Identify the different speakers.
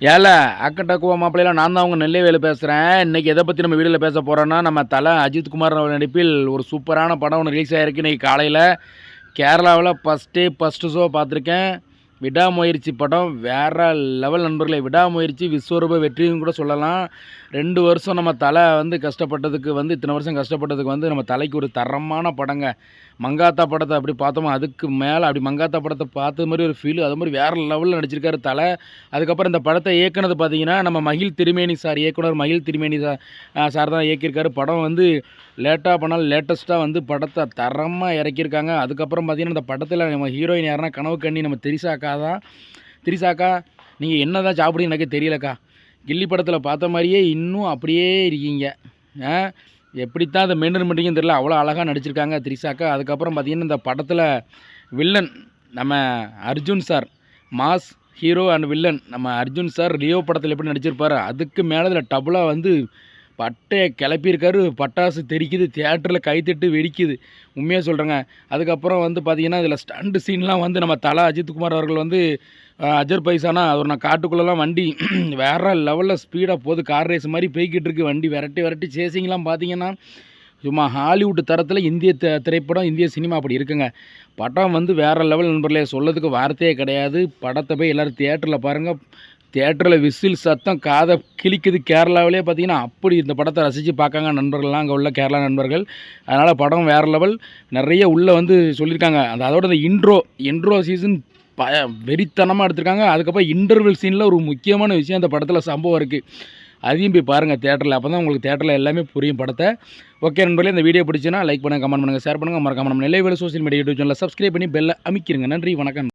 Speaker 1: ஏல அக்கட்டக்குவா மாப்பிள்ளையில நான் தான் அவங்க நெல்லை வேலை பேசுகிறேன் இன்றைக்கி எதை பற்றி நம்ம வீடியோவில் பேச போகிறோன்னா நம்ம தலை அஜித் குமார் அவர் நடிப்பில் ஒரு சூப்பரான படம் ஒன்று ரிலீஸ் ஆகிருக்கு இன்றைக்கி காலையில் கேரளாவில் ஃபஸ்ட்டு ஃபஸ்ட்டு ஷோ பார்த்துருக்கேன். விடாமுயற்சி படம் வேறு லெவல் நண்பர்களை விடாமுயற்சி விஸ்வரூப வெற்றியும் கூட சொல்லலாம். ரெண்டு வருஷம் நம்ம தலை வந்து கஷ்டப்பட்டதுக்கு வந்து இத்தனை வருஷம் கஷ்டப்பட்டதுக்கு வந்து நம்ம தலைக்கு ஒரு தரமான படங்க. மங்காத்தா படத்தை அப்படி பார்த்தோமோ அதுக்கு மேலே அப்படி மங்காத்தா படத்தை பார்த்த மாதிரி ஒரு ஃபீல் அது மாதிரி வேறு லெவலில் நடிச்சிருக்காரு தலை. அதுக்கப்புறம் இந்த படத்தை இயக்குனது பார்த்தீங்கன்னா நம்ம மகிழ் திருமேனி சார் இயக்குனர் மகிழ் திருமேனி சார் சார் தான் இயக்கியிருக்காரு. படம் வந்து லேட்டாக பண்ணாலும் லேட்டஸ்ட்டாக வந்து படத்தை தரமாக இறக்கியிருக்காங்க. அதுக்கப்புறம் பார்த்தீங்கன்னா இந்த படத்தில் நம்ம ஹீரோயின் யாருன்னா கனவு கண்ணி நம்ம திரிசாக்கா தான் திரிசாக்கா நீங்கள் என்ன தான் சாப்பிடுங்க எனக்கு தெரியலக்கா. கில்லி படத்தில் பார்த்த மாதிரியே இன்னும் அப்படியே இருக்கீங்க. எப்படித்தான் அதை மெயின்டைன் பண்ணுறீங்கன்னு தெரியல. அவ்வளோ அழகாக நடிச்சிருக்காங்க திரிசாக்கா அதுக்கப்புறம் பார்த்தீங்கன்னா இந்த படத்தில் வில்லன் நம்ம Arjun sir mass hero and villain நம்ம அர்ஜுன் சார் லியோ படத்தில் எப்படி நடிச்சிருப்பார் அதுக்கு மேலே இதில் டபுளாக வந்து பட்டையை கிளப்பியிருக்காரு பட்டாசு தெரிக்குது தியேட்டரில் கைத்தட்டு வெடிக்குது. உண்மையாக சொல்கிறேங்க அதுக்கப்புறம் வந்து பார்த்திங்கன்னா இதில் ஸ்டண்ட் சீன்லாம் வந்து நம்ம தலா அஜித்குமார் அவர்கள் வந்து அஜர் பைசானா அவர் நான் காட்டுக்குள்ளெல்லாம் வண்டி வேறு லெவலில் ஸ்பீடாக போகுது. கார் ரேஸ் மாதிரி போய்கிட்டு இருக்கு. வண்டி விரட்டி விரட்டி சேசிங்லாம் பார்த்தீங்கன்னா சும்மா ஹாலிவுட் தரத்தில் இந்திய த- திரைப்படம் இந்திய சினிமா அப்படி இருக்குங்க. படம் வந்து வேறு லெவல் நண்பர்களே சொல்லதுக்கு வார்த்தையே கிடையாது. படத்தை போய் எல்லோரும் தியேட்டரில் பாருங்கள் தியேட்டரில் விசில் சத்தம் காதை கிழிக்குது கேரளாவிலே பார்த்தீங்கன்னா அப்படி இந்த படத்தை ரசித்து பார்க்காங்க நண்பர்கள்லாம். அங்கே உள்ள கேரளா நண்பர்கள். அதனால் படம் வேறு லெவல். நிறைய உள்ளே வந்து சொல்லியிருக்காங்க. அந்த அதோட இந்த இன்ட்ரோ இன்ட்ரோ சீசன் ப வெறித்தனமாக எடுத்திருக்காங்க. அதுக்கப்புறம் இன்டர்வல் சீனில் ஒரு முக்கியமான விஷயம் அந்த படத்தில் சம்பவம் இருக்குது அதையும் போய் பாருங்கள் தேட்டரில் அப்போ தான் உங்களுக்கு தேட்டரில் எல்லாமே புரியும் படத்தை. ஓகே நண்பர்களே இந்த வீடியோ பிடிச்சுன்னா லைக் பண்ணுங்கள் கமெண்ட் பண்ணுங்கள் ஷேர் பண்ணுங்கள் மறக்காம நம்ம நிலைவேல சோசியல் மீடியா யூடியூப் சேனலில் சப்ஸ்கிரைப் பண்ணி பெல்லை அமைக்கிறங்க நன்றி வணக்கம்.